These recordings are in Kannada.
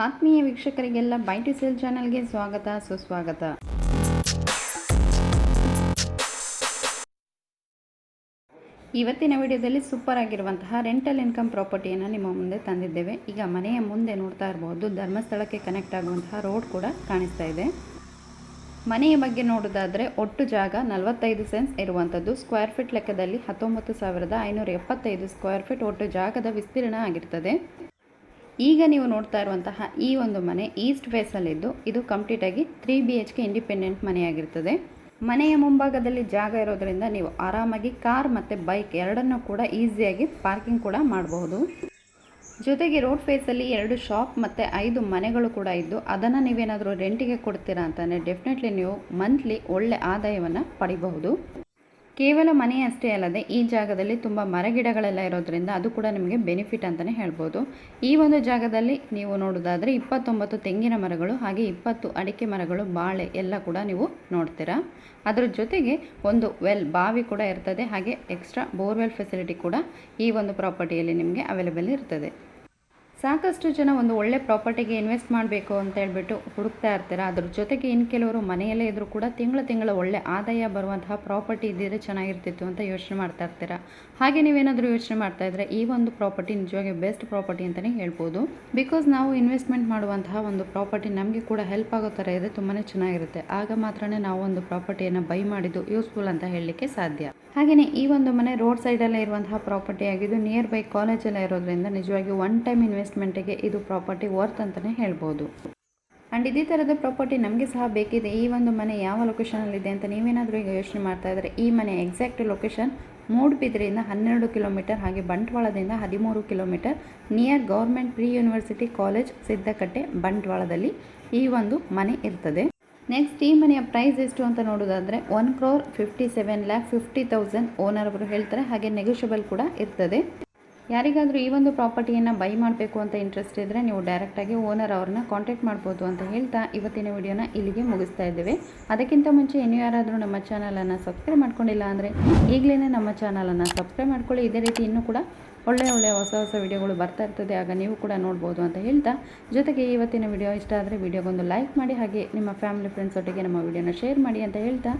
ಆತ್ಮೀಯ ವೀಕ್ಷಕರಿಗೆಲ್ಲ ಬೈ ಸೆಲ್ ಸೇಲ್ ಚಾನಲ್ಗೆ ಸ್ವಾಗತ, ಸುಸ್ವಾಗತ. ಇವತ್ತಿನ ವಿಡಿಯೋದಲ್ಲಿ ಸೂಪರ್ ಆಗಿರುವಂತಹ ರೆಂಟಲ್ ಇನ್ಕಮ್ ಪ್ರಾಪರ್ಟಿಯನ್ನು ನಿಮ್ಮ ಮುಂದೆ ತಂದಿದ್ದೇವೆ. ಈಗ ಮನೆಯ ಮುಂದೆ ನೋಡ್ತಾ ಇರಬಹುದು ಧರ್ಮಸ್ಥಳಕ್ಕೆ ಕನೆಕ್ಟ್ ಆಗುವಂತಹ ರೋಡ್ ಕೂಡ ಕಾಣಿಸ್ತಾ ಇದೆ. ಮನೆಯ ಬಗ್ಗೆ ನೋಡೋದಾದರೆ ಒಟ್ಟು ಜಾಗ ನಲವತ್ತೈದು ಸೆನ್ಸ್ ಇರುವಂಥದ್ದು. ಸ್ಕ್ವೇರ್ ಫೀಟ್ ಲೆಕ್ಕದಲ್ಲಿ ಹತ್ತೊಂಬತ್ತು ಸಾವಿರದ ಐನೂರ ಎಪ್ಪತ್ತೈದು ಸ್ಕ್ವೇರ್ ಫೀಟ್ ಒಟ್ಟು ಜಾಗದ ವಿಸ್ತೀರ್ಣ ಆಗಿರ್ತದೆ. ಈಗ ನೀವು ನೋಡ್ತಾ ಇರುವಂತಹ ಈ ಒಂದು ಮನೆ ಈಸ್ಟ್ ಫೇಸಲ್ಲಿದ್ದು ಇದು ಕಂಪ್ಲೀಟಾಗಿ three B H K independent ಮನೆಯಾಗಿರ್ತದೆ. ಮನೆಯ ಮುಂಭಾಗದಲ್ಲಿ ಜಾಗ ಇರೋದರಿಂದ ನೀವು ಆರಾಮಾಗಿ ಕಾರ್ ಮತ್ತು ಬೈಕ್ ಎರಡನ್ನೂ ಕೂಡ ಈಸಿಯಾಗಿ ಪಾರ್ಕಿಂಗ್ ಕೂಡ ಮಾಡಬಹುದು. ಜೊತೆಗೆ ರೋಡ್ ಫೇಸಲ್ಲಿ ಎರಡು ಶಾಪ್ ಮತ್ತು ಐದು ಮನೆಗಳು ಕೂಡ ಇದ್ದು ಅದನ್ನು ನೀವೇನಾದರೂ ರೆಂಟಿಗೆ ಕೊಡ್ತೀರಾ ಅಂತಂದರೆ ಡೆಫಿನೆಟ್ಲಿ ನೀವು ಮಂತ್ಲಿ ಒಳ್ಳೆ ಆದಾಯವನ್ನು ಪಡಿಬಹುದು. ಕೇವಲ ಮನೆ ಅಷ್ಟೇ ಅಲ್ಲದೆ ಈ ಜಾಗದಲ್ಲಿ ತುಂಬ ಮರಗಿಡಗಳೆಲ್ಲ ಇರೋದ್ರಿಂದ ಅದು ಕೂಡ ನಿಮಗೆ ಬೆನಿಫಿಟ್ ಅಂತಲೇ ಹೇಳ್ಬೋದು. ಈ ಒಂದು ಜಾಗದಲ್ಲಿ ನೀವು ನೋಡೋದಾದರೆ ಇಪ್ಪತ್ತೊಂಬತ್ತು ತೆಂಗಿನ ಮರಗಳು ಹಾಗೆ ಇಪ್ಪತ್ತು ಅಡಿಕೆ ಮರಗಳು, ಬಾಳೆ ಎಲ್ಲ ಕೂಡ ನೀವು ನೋಡ್ತೀರಾ. ಅದರ ಜೊತೆಗೆ ಒಂದು ವೆಲ್ ಬಾವಿ ಕೂಡ ಇರ್ತದೆ ಹಾಗೆ ಎಕ್ಸ್ಟ್ರಾ ಬೋರ್ವೆಲ್ ಫೆಸಿಲಿಟಿ ಕೂಡ ಈ ಒಂದು ಪ್ರಾಪರ್ಟಿಯಲ್ಲಿ ನಿಮಗೆ ಅವೈಲೇಬಲ್ ಇರ್ತದೆ. ಸಾಕಷ್ಟು ಜನ ಒಂದು ಒಳ್ಳೆ ಪ್ರಾಪರ್ಟಿಗೆ ಇನ್ವೆಸ್ಟ್ ಮಾಡಬೇಕು ಅಂತ ಹೇಳ್ಬಿಟ್ಟು ಹುಡುಕ್ತಾ ಇರ್ತೀರಾ. ಅದ್ರ ಜೊತೆಗೆ ಇನ್ನು ಕೆಲವರು ಮನೆಯಲ್ಲೇ ಇದ್ದರೂ ಕೂಡ ತಿಂಗಳ ತಿಂಗಳ ಒಳ್ಳೆ ಆದಾಯ ಬರುವಂತಹ ಪ್ರಾಪರ್ಟಿ ಇದ್ದಿದ್ರೆ ಚೆನ್ನಾಗಿರ್ತಿತ್ತು ಅಂತ ಯೋಚನೆ ಮಾಡ್ತಾ ಇರ್ತೀರಾ? ಹಾಗೆ ನೀವೇನಾದರೂ ಯೋಚನೆ ಮಾಡ್ತಾ ಇದ್ರೆ ಈ ಒಂದು ಪ್ರಾಪರ್ಟಿ ನಿಜವಾಗಿ ಬೆಸ್ಟ್ ಪ್ರಾಪರ್ಟಿ ಅಂತಲೇ ಹೇಳ್ಬೋದು. ಬಿಕಾಸ್ ನಾವು ಇನ್ವೆಸ್ಟ್ಮೆಂಟ್ ಮಾಡುವಂತಹ ಒಂದು ಪ್ರಾಪರ್ಟಿ ನಮಗೆ ಕೂಡ ಹೆಲ್ಪ್ ಆಗೋ ಥರ ಇದೆ ತುಂಬಾ ಚೆನ್ನಾಗಿರುತ್ತೆ. ಆಗ ಮಾತ್ರನೇ ನಾವು ಒಂದು ಪ್ರಾಪರ್ಟಿಯನ್ನು ಬೈ ಮಾಡಿದ್ದು ಯೂಸ್ಫುಲ್ ಅಂತ ಹೇಳಲಿಕ್ಕೆ ಸಾಧ್ಯ. ಹಾಗೆಯೇ ಈ ಒಂದು ಮನೆ ರೋಡ್ ಸೈಡಲ್ಲೇ ಇರುವಂತಹ ಪ್ರಾಪರ್ಟಿ ಆಗಿದ್ದು ನಿಯರ್ ಬೈ ಕಾಲೇಜಲ್ಲೇ ಇರೋದ್ರಿಂದ ನಿಜವಾಗಿ ಒನ್ ಟೈಮ್ ಇನ್ವೆಸ್ಟ್ಮೆಂಟಿಗೆ ಇದು ಪ್ರಾಪರ್ಟಿ ವರ್ತ್ ಅಂತಲೇ ಹೇಳ್ಬೋದು. ಆ್ಯಂಡ್ ಇದೇ ಥರದ ಪ್ರಾಪರ್ಟಿ ನಮಗೆ ಸಹ ಬೇಕಿದೆ. ಈ ಒಂದು ಮನೆ ಯಾವ ಲೊಕೇಶನಲ್ಲಿದೆ ಅಂತ ನೀವೇನಾದರೂ ಈಗ ಯೋಚನೆ ಮಾಡ್ತಾ ಇದ್ದರೆ ಈ ಮನೆ ಎಕ್ಸಾಕ್ಟ್ ಲೊಕೇಶನ್ ಮೂಡುಬಿದ್ರೆಯಿಂದ ಹನ್ನೆರಡು ಕಿಲೋಮೀಟರ್ ಹಾಗೆ ಬಂಟ್ವಾಳದಿಂದ ಹದಿಮೂರು kilometre near government pre university college Siddakatte ಬಂಟ್ವಾಳದಲ್ಲಿ ಈ ಒಂದು ಮನೆ ಇರ್ತದೆ. ನೆಕ್ಸ್ಟ್ ಈ ಮನೆಯ ಪ್ರೈಸ್ ಎಷ್ಟು ಅಂತ ನೋಡೋದಾದರೆ one crore fifty seven lakh fifty thousand owner ಅವರು ಹೇಳ್ತಾರೆ. ಹಾಗೆ ನೆಗೋಷಿಯಬಲ್ ಕೂಡ ಇರ್ತದೆ. ಯಾರಿಗಾದರೂ ಈ ಒಂದು ಪ್ರಾಪರ್ಟಿಯನ್ನು ಬೈ ಮಾಡಬೇಕು ಅಂತ ಇಂಟ್ರೆಸ್ಟ್ ಇದ್ದರೆ ನೀವು ಡೈರೆಕ್ಟಾಗಿ ಓನರ್ ಅವ್ರನ್ನ ಕಾಂಟ್ಯಾಕ್ಟ್ ಮಾಡ್ಬೋದು ಅಂತ ಹೇಳ್ತಾ ಇವತ್ತಿನ ವಿಡಿಯೋನ ಇಲ್ಲಿಗೆ ಮುಗಿಸ್ತಾ ಇದ್ದೇವೆ. ಅದಕ್ಕಿಂತ ಮುಂಚೆ ಇನ್ನು ಯಾರಾದರೂ ನಮ್ಮ ಚಾನಲನ್ನು ಸಬ್ಸ್ಕ್ರೈಬ್ ಮಾಡ್ಕೊಂಡಿಲ್ಲ ಅಂದರೆ ಈಗಲೇ ನಮ್ಮ ಚಾನಲನ್ನು ಸಬ್ಸ್ಕ್ರೈಬ್ ಮಾಡ್ಕೊಳ್ಳಿ. ಇದೇ ರೀತಿ ಇನ್ನೂ ಕೂಡ ಒಳ್ಳೆಯ ಒಳ್ಳೆಯ ಹೊಸ ಹೊಸ ವಿಡಿಯೋಗಳು ಬರ್ತಾ ಇರ್ತದೆ. ಆಗ ನೀವು ಕೂಡ ನೋಡ್ಬೋದು ಅಂತ ಹೇಳ್ತಾ ಜೊತೆಗೆ ಇವತ್ತಿನ ವಿಡಿಯೋ ಇಷ್ಟ ಆದರೆ ವಿಡಿಯೋಗೊಂದು ಲೈಕ್ ಮಾಡಿ ಹಾಗೆ ನಿಮ್ಮ ಫ್ಯಾಮಿಲಿ ಫ್ರೆಂಡ್ಸ್ ಒಟ್ಟಿಗೆ ನಮ್ಮ ವಿಡಿಯೋನ ಶೇರ್ ಮಾಡಿ ಅಂತ ಹೇಳ್ತಾ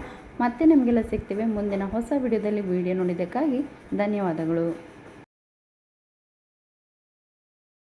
ಮತ್ತೆ ನಮಗೆಲ್ಲ ಸಿಗ್ತೀವಿ ಮುಂದಿನ ಹೊಸ ವಿಡಿಯೋದಲ್ಲಿ. ವಿಡಿಯೋ ನೋಡಿದ್ದಕ್ಕಾಗಿ ಧನ್ಯವಾದಗಳು.